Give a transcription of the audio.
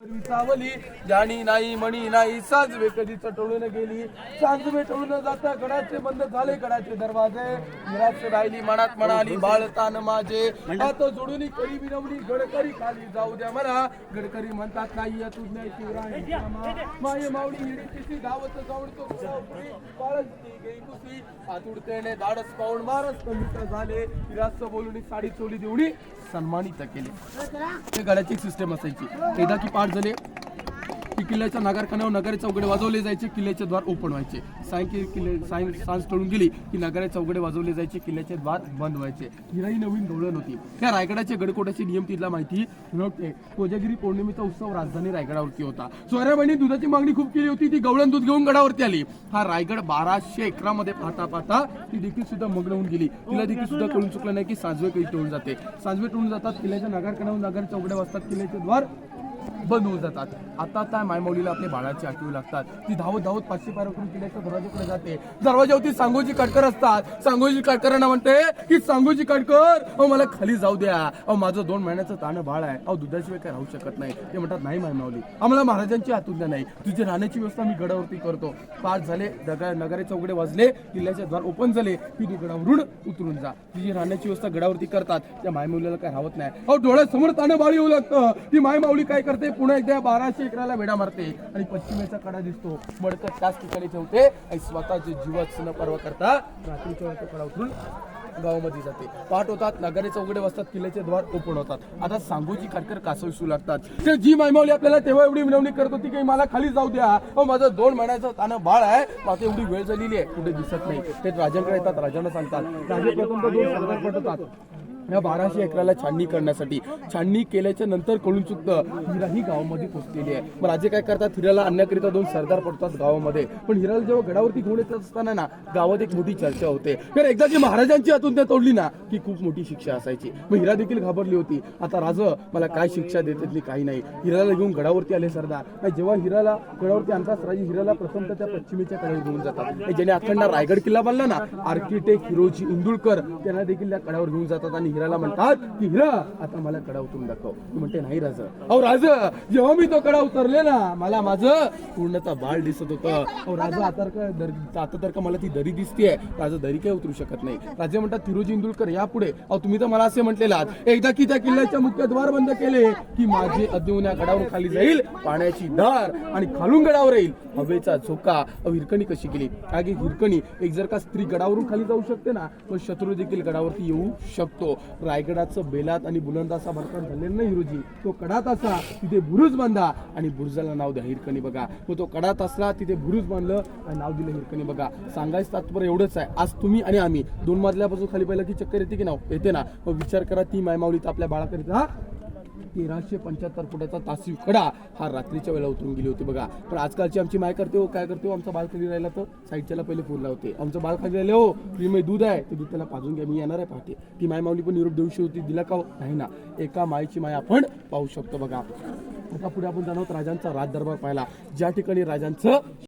विसावली जाणी नाही मणी नाही साजवे कधी चटवून गेली साजवे टळून जाता गडाचे बंद झाले गडाचे दरवाजे. निराश राहिली मनात म्हणाली बाळतान माझे. आता जोडून करी विनवली गडकरी खाली जाऊ द्या मला गडकरी म्हणतात नाही या तुझ्या. माये मावडी धावत जाऊन तो पुढे बाळगती गेली कुसी आतुरतेने धाडस पाहून मारस कमी झाले. विरास्त बोलून साडी चोली देऊनी सन्मानित केले. ते गड्याची सिस्टम असायची. एकदा की पाठ झाले. की किल्ल्याच्या नागारखान्यावर नगारे चौकडे वाजवले जायचे किल्ल्याचे द्वार ओपन व्हायचे. सायंकी किल्ले सायं सांज टळून गेली की नगारे चौकडे वाजवले जायचे किल्ल्याचे द्वार बंद व्हायचे. हिराई नवीन धोरण होती. त्या रायगडाचे गडकोटाचे नियम तिथला माहिती नव्हते. कोजागिरी पौर्णिमेचा उत्सव राजधानी रायगडावरती होता. सोऱ्याबाईंनी दुधाची मागणी खूप केली होती ती गवळण दूध घेऊन गडावरती आली. हा रायगड बाराशे एकरामध्ये पाहता पाहता ती देखील सुद्धा मग्न होऊन गेली. तिला देखील सुद्धा कळून चुकलं नाही की सांजवे काही टळून जाते. सांजवे टळून जातात किल्ल्याच्या नगारखान्यावर नगर चौकडे वाजतात किल्ल्याचे द्वार बंद होऊन जातात. आता त्या मायमौलीला आपल्या बाळाची आठवी लागतात. ती धावत धावत पाचशे पार करून किल्ल्याच्या दरवाजाकडे जाते. दरवाजावरती सांगोजी काटकर असतात. सांगोजी काटकरांना म्हणते की सांगोजी काटकर अहो मला खाली जाऊ द्या. अहो माझं दोन महिन्याचं ताणं बाळ आहे. अहो दुधाशिवाय काय राहू शकत नाही. ते म्हणतात नाही मायमावली आम्हाला महाराजांची आतुज्ञा नाही. तुझी राहण्याची व्यवस्था मी गडावरती करतो. पाच झाले दगा नगारे चौकडे वाजले किल्ल्याचे द्वार ओपन झाले. की तू गडावरून उतरून जा. तुझी राहण्याची व्यवस्था गडावरती करतात. त्या मायमावलीला काय राहत नाही. अहो डोळ्यासमोर ताणं बाळ येऊ लागतं. ती मायमावली काय करते? पुन्हा एकदा बाराशे एकराला वेडा मारते. आणि पश्चिमेचा कडा दिसतो. मडकत त्याच ठिकाणी ठेवते. आणि स्वतःचे जीवाच न पर्वा करता रात्रीच्या वेळेचा कडा उतरून गावामध्ये जाते. पाठ होतात नगारे चौघडे वाजतात किल्ल्याचे द्वार ओपन होतात. आता सांगोजी काटकर कासविसू लागतात. ते जी मायमावली आपल्याला तेव्हा एवढी विनवणी करत होती की मला खाली जाऊ द्या. अहो माझं दोन महिन्याचं तानं बाळ आहे. माझं एवढी वेळ झालेली आहे. कुठे दिसत नाही. ते राजांकडे येतात राजांना सांगतात. राजे प्रथम दोन सरदार पटतात या बाराशे एकराला छाननी करण्यासाठी छाननी केल्याच्यानंतर कळून चुकतं हिरा ही गावामध्ये पोहोचलेली आहे. मग राजे काय करतात? हिराला आणण्याकरिता दोन सरदार पडतात गावामध्ये. पण हिराला जेव्हा गडावरती घेऊन येत असताना ना गावात एक मोठी चर्चा होते. तर एकदा जी महाराजांची आतुरता तोडली ना की खूप मोठी शिक्षा असायची. मग हिरा देखील घाबरली होती. आता राज मला काय शिक्षा देतात काही नाही. हिराला घेऊन गडावरती आले सरदार. जेव्हा हिराला गडावरती आणतात राजे हिराला प्रथम तर त्या पश्चिमेच्या कडे घेऊन जातात. ज्याने अखंड रायगड किल्ला बांधला ना आर्किटेक्ट हिरोजी इंदुळकर त्यांना देखील त्या कडावर घेऊन जातात आणि हिराला म्हणतात की हिरा आता मला कडा उतरून दाखव. तू म्हणते नाही राज. अहो राज जेव्हा मी तो कडा उतरले ना मला माझं पूर्णतः बाळ दिसत होतं. अहो राजा आता तर का आता तर का मला ती दरी दिसतीये. राजा दरी काय उतरू शकत नाही. राजे म्हणतात फिरोजी इंदुलकर या पुढे. अहो तुम्ही तर मला असे म्हटलेलात. एकदा की त्या किल्ल्याच्या मुख्य द्वार बंद केले की माझी अद्यवून या गडावरून खाली जाईल पाण्याची धार आणि खालून गडावर येईल. हवेचा झोका. अहो हिरकणी कशी केली? आगे हिरकणी एक जर का स्त्री गडावरून खाली जाऊ शकते ना तर शत्रू देखील गडावरती येऊ शकतो. रायगडाचं बेलात आणि बुलंदाचा असा भरकम झालेला नाही हिरोजी तो कडात असा तिथे बुरुज बांधा आणि बुरुजाला नाव द्या हिरकणी बघा. मग तो कडात असला तिथे बुरुज बांधलं आणि नाव दिलं हिरकणी बघा. सांगायचं तात्पर्य एवढंच आहे आज तुम्ही आणि आम्ही दोन मजल्यापासून खाली पहिला की चक्कर येते की नाव येते ना. मग विचार करा ती मायमावली तर आपल्या बाळाकरिता तेराशे पंच्याहत्तर फुटाचा तासी कडा हा रात्रीच्या वेळेला उतरून गेली होती बघा. पण आजकालची आमची माय करते हो काय करते हो आमचा बाल खाली राहिला तर? साईडच्याला पहिले फोन लावते. आमचं बाल खाली राहिले हो तुम्ही दूध आहे ते दूध त्याला पाजून घ्या मी येणार आहे पाहते ती माय माऊली पण निरोप देऊशी होती दिला का हो? नाही ना. एका मायची माय आपण पाहू शकतो बघा. आता पुढे आपण जाणवत राजांचा राज दरबार पाहिला ज्या ठिकाणी राजांचं